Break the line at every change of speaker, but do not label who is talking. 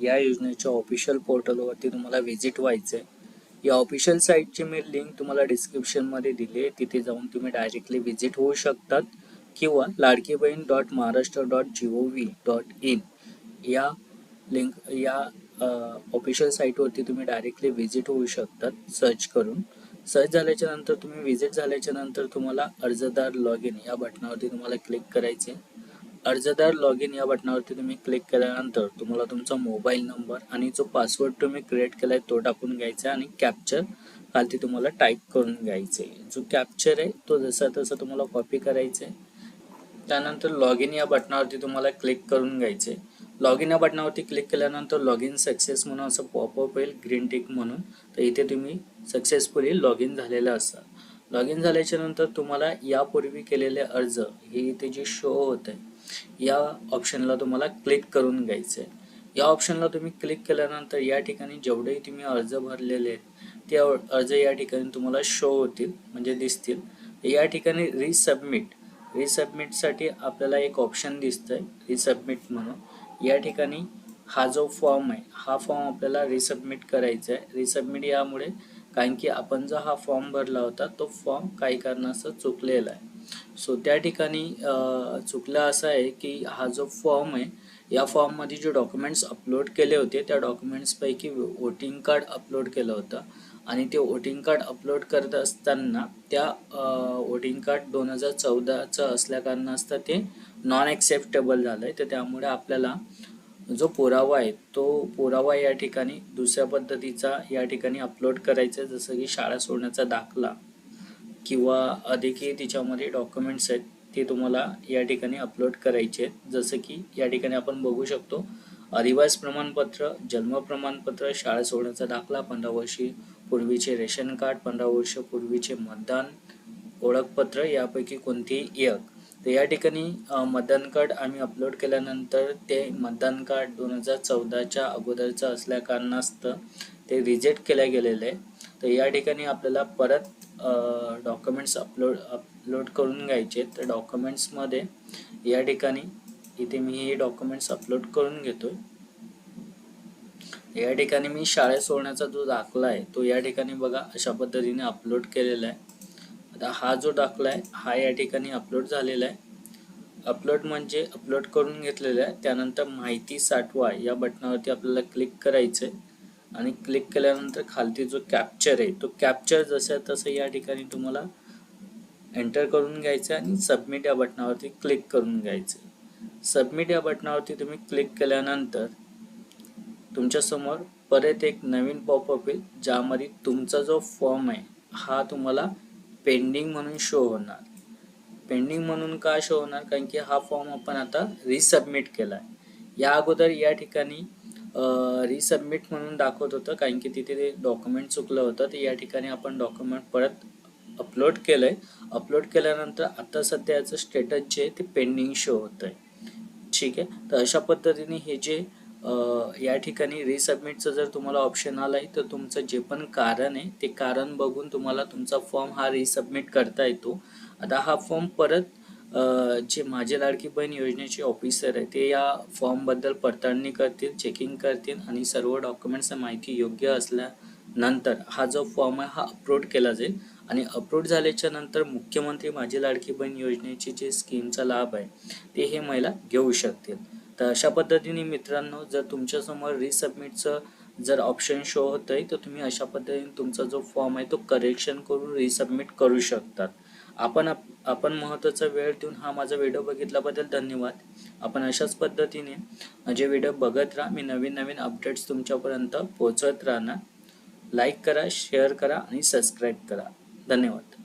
या योजनेच्या ऑफिशियल पोर्टलवरती तुम्हाला व्हिजिट व्हायचं आहे या ऑफिशियल साईटची मी लिंक तुम्हाला डिस्क्रिप्शनमध्ये दिली आहे. तिथे जाऊन तुम्ही डायरेक्टली व्हिजिट होऊ शकतात. किंवा Ladki Bahin dot Maharashtra dot G O V dot in या लिंक या ऑफिशियल साईटवरती तुम्ही डायरेक्टली व्हिजिट होऊ शकतात. सर्च करून. सर्च झाल्याच्यानंतर तुम्ही व्हिजिट झाल्याच्यानंतर तुम्हाला अर्जदार लॉग इन या बटनावरती तुम्हाला क्लिक करायचे अर्जदार लॉग इन या बटनावरती तुम्ही क्लिक केल्यानंतर तुम्हाला तुमचा मोबाईल नंबर आणि जो पासवर्ड तुम्ही क्रिएट केलाय तो टाकून घ्यायचा आणि कॅप्चर खालती तुम्हाला टाईप करून घ्यायचे जो कॅप्चर आहे तो जसा तसा तुम्हाला कॉपी करायचा आहे. त्यानंतर लॉग इन या बटनावरती तुम्हाला क्लिक करून घ्यायचे लॉग इन या बटनावरती क्लिक केल्यानंतर लॉग इन सक्सेस म्हणून असं पॉपअप होईल ग्रीन टिक म्हणून. तर इथे तुम्ही सक्सेसफुली लॉग इन झालेलं असाल. लॉग इन झाल्याच्यानंतर तुम्हाला यापूर्वी केलेले अर्ज हे इथे जे शो होत आहे या ऑप्शनला तुम्हाला क्लिक करून घ्यायचं आहे या ऑप्शनला तुम्ही क्लिक केल्यानंतर या ठिकाणी जेवढेही तुम्ही अर्ज भरलेले आहेत ते अर्ज या ठिकाणी तुम्हाला शो होतील म्हणजे दिसतील. या ठिकाणी रिसबमिट रिसबमिटसाठी आपल्याला एक ऑप्शन दिसतंय रिसबमिट म्हणून. या ठिकाणी हा जो फॉर्म आहे हा फॉर्म आपल्याला रिसबमिट करायचा आहे रिसबमिट यामुळे कारण की आपण जो हा फॉर्म भरला होता तो फॉर्म काही कारणास्तव चुकलेला आहे. सो त्या ठिकाणी चुकला चुकलं असं आहे की हा जो फॉर्म आहे या फॉर्ममध्ये जे डॉक्युमेंट्स अपलोड केले होते त्या डॉक्युमेंट्सपैकी वोटिंग कार्ड अपलोड केलं होतं. आणि ते वोटिंग कार्ड अपलोड करत असताना त्या वोटिंग कार्ड दोन हजार चौदाचं असल्या कारणास्तव ते नॉन ॲक्सेप्टेबल झालं आहे तर त्यामुळे आपल्याला जो पुरावा आहे तो पुरावा या ठिकाणी दुसऱ्या पद्धतीचा या ठिकाणी अपलोड करायचा आहे. जसं की शाळा सोडण्याचा दाखला किंवा अधिकही तिच्यामध्ये डॉक्युमेंट्स आहेत ते तुम्हाला या ठिकाणी अपलोड करायचे आहेत. जसं की या ठिकाणी आपण बघू शकतो अधिवास प्रमाणपत्र जन्म प्रमाणपत्र शाळा सोडण्याचा दाखला पंधरा वर्षी पूर्वीचे रेशन कार्ड पंधरा वर्ष पूर्वीचे मतदान ओळखपत्र यापैकी कोणतेही एक. तर या ठिकाणी मतदान कार्ड आम्ही अपलोड केल्यानंतर ते मतदान कार्ड दोन हजार चौदाच्या अगोदरचं असल्या कारणास्तव ते रिजेक्ट केलं गेलेलं. आहे तर या ठिकाणी आपल्याला परत डॉक्युमेंट्स अपलोड अपलोड करून घ्यायचे. तर डॉक्युमेंट्समध्ये या ठिकाणी इथे मी हे डॉक्युमेंट्स अपलोड करून घेतो या ठिकाणी मी शाळेत सोडण्याचा जो दाखला आहे तो या ठिकाणी बघा अशा पद्धतीने अपलोड केलेला आहे. हा जो दाखला आहे हा या ठिकाणी अपलोड झालेला आहे. अपलोड म्हणजे अपलोड करून घेतलेला आहे. त्यानंतर माहिती साठवा या बटनावरती आपल्याला क्लिक करायचं आहे आणि क्लिक केल्यानंतर खालती जो कॅप्चर आहे तो कॅप्चर जसं तसं या ठिकाणी तुम्हाला एंटर करून घ्यायचं आणि सबमिट या बटनावरती क्लिक करून घ्यायचं सबमिट या बटनावरती तुम्ही क्लिक केल्यानंतर तुमच्यासमोर परत एक नवीन पॉपअप येईल ज्यामध्ये तुमचा जो फॉर्म आहे हा तुम्हाला पेंडिंग म्हणून शो होणार. पेंडिंग म्हणून का शो होणार? कारण की हा फॉर्म आपण आता रिसबमिट केला आहे या अगोदर या ठिकाणी रिसबमिट म्हणून दाखवत होतं कारण की तिथे ते डॉक्युमेंट चुकलं होतं तर या ठिकाणी आपण डॉक्युमेंट परत अपलोड केलं आहे अपलोड केल्यानंतर आता सध्या याचं स्टेटस जे आहे ते पेंडिंग शो होतं आहे ठीक आहे? तर अशा पद्धतीने हे जे या ठिकाणी रिसबमिटचं जर तुम्हाला ऑप्शन आलं आहे तर तुमचं जे पण कारण आहे ते कारण बघून तुम्हाला तुमचा फॉर्म हा रिसबमिट करता येतो. आता हा फॉर्म परत जे माझे लाडकी बहीण योजनेचे ऑफिसर आहे ते या फॉर्मबद्दल पडताळणी करतील चेकिंग करतील आणि सर्व डॉक्युमेंट्स माहिती योग्य असल्यानंतर हा जो फॉर्म आहे हा अपलोड केला जाईल. आणि अपलोड झाल्याच्यानंतर मुख्यमंत्री माझी लाडकी बहीण योजनेची जे स्कीमचा लाभ आहे ते हे महिला घेऊ शकतील. तर अशा पद्धतीने मित्रांनो जर तुमच्यासमोर रिसबमिटचं जर ऑप्शन शो होत आहे तर तुम्ही अशा पद्धतीने तुमचा जो फॉर्म आहे तो करेक्शन करून रिसबमिट करू शकतात. आपण आप- आपण महत्त्वाचा वेळ देऊन हा माझा व्हिडिओ बघितल्याबद्दल धन्यवाद. आपण अशाच पद्धतीने माझे व्हिडिओ बघत राहा. मी नवीन नवीन अपडेट्स तुमच्यापर्यंत पोहोचत राहणार. लाईक करा शेअर करा आणि सबस्क्राईब करा. धन्यवाद.